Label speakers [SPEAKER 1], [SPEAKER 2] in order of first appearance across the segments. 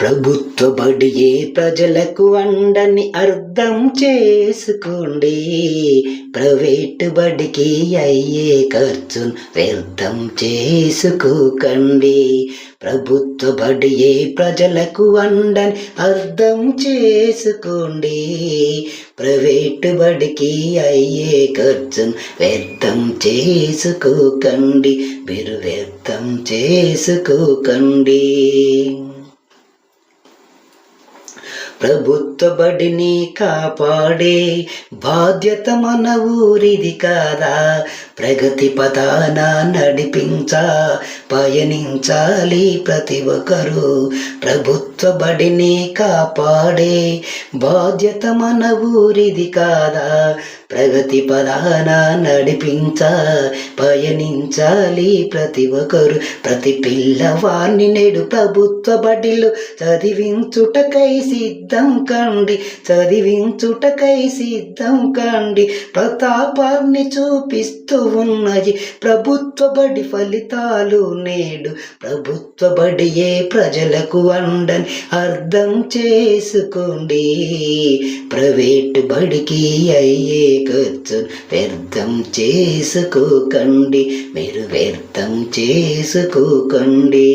[SPEAKER 1] ప్రభుత్వ బడియే ప్రజలకు అండని అర్థం చేసుకోండి. ప్రైవేటు బడికి అయ్యే ఖర్చును వ్యర్థం చేసుకోకండి. ప్రభుత్వ బడియే ప్రజలకు అండని అర్థం చేసుకోండి. ప్రైవేటు బడికి అయ్యే ఖర్చును వ్యర్థం చేసుకోకండి. మీరు వ్యర్థం చేసుకోకండి. ప్రభుత్వ బడిని కాపాడే బాధ్యత మన ఊరిది కాదా? ప్రగతి పదాన నడిపించా పయనించాలి ప్రతి ఒక్కరు. ప్రభుత్వ బడిని కాపాడే బాధ్యత మన ఊరిది కాదా? ప్రగతి పదాన నడిపించ పయనించాలి ప్రతి ఒక్కరు. ప్రతి పిల్లవాణ్ణి నేడు ప్రభుత్వ బడిలో చదివించుటకై సిద్ధ సిద్ధం కండి చదివించుటకై సిద్ధం కండి. ప్రతాపాన్ని చూపిస్తూ ఉన్నది ప్రభుత్వ బడి ఫలితాలు నేడు. ప్రభుత్వ బడియే ప్రజలకు అండని అర్థం చేసుకోండి. ప్రైవేటు బడికి అయ్యే ఖర్చు వ్యర్థం చేసుకోకండి. మీరు వ్యర్థం చేసుకోకండి.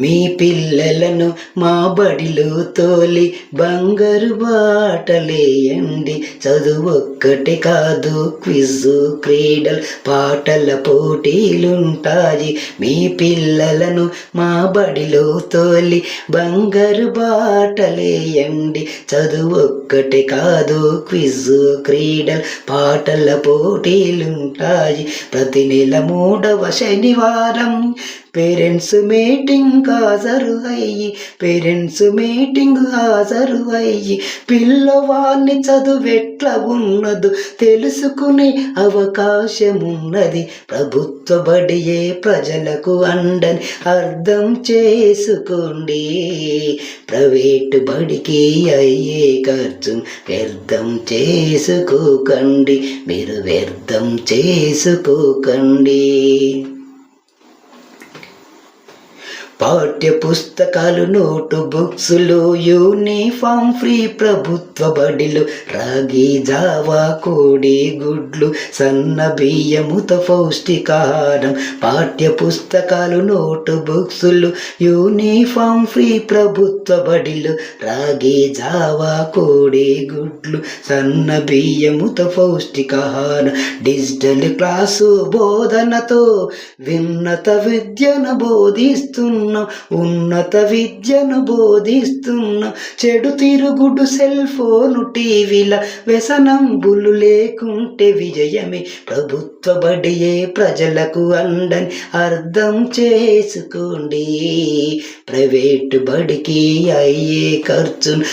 [SPEAKER 1] మీ పిల్లలను మా బడిలో తోలి బంగారు బాటలేయండి. చదువు ఒక్కటి కాదు క్విజ్ క్రీడలు పాటల పోటీలుంటాయి. మీ పిల్లలను మా బడిలో తోలి బంగారు బాటలేయండి. చదువు ఒక్కటి కాదు క్విజ్ క్రీడలు పాటల పోటీలుంటాయి. ప్రతి నెల మూడవ శనివారం పేరెంట్స్ మీటింగ్ హాజరు అయ్యి పేరెంట్స్ మీటింగ్ హాజరు అయ్యి పిల్లవాడిని చదువెట్ల ఉన్నదు? తెలుసుకునే అవకాశం ఉన్నది ప్రభుత్వ బడియే ప్రజలకు అండని అర్థం చేసుకోండి. ప్రైవేటు బడికి అయ్యే ఖర్చు వ్యర్థం చేసుకోకండి. మీరు వ్యర్థం చేసుకోకండి. పాఠ్య పుస్తకాలు నోటు బుక్స్లు యూనిఫామ్ ఫ్రీ ప్రభుత్వ బడిలు రాగి జావా కోడి గుడ్లు సన్న బియ్యముతో పౌష్టికాహారం పాఠ్య పుస్తకాలు నోటు బుక్స్లు యూనిఫామ్ ఫ్రీ ప్రభుత్వ బడిలు రాగి జావా కోడి గుడ్లు సన్న బియ్యముతో పౌష్టికాహారం డిజిటల్ క్లాసు బోధనతో విన్నత విద్యను బోధిస్తున్న ఉన్నత విద్యను బోధిస్తున్న చెడు తిరుగుడు సెల్ ఫోను టీవీల వ్యసనంబులు లేకుంటే విజయమే. ప్రభుత్వ బడియే ప్రజలకు అండని అర్థం చేసుకోండి. ప్రైవేటు బడికి అయ్యే ఖర్చును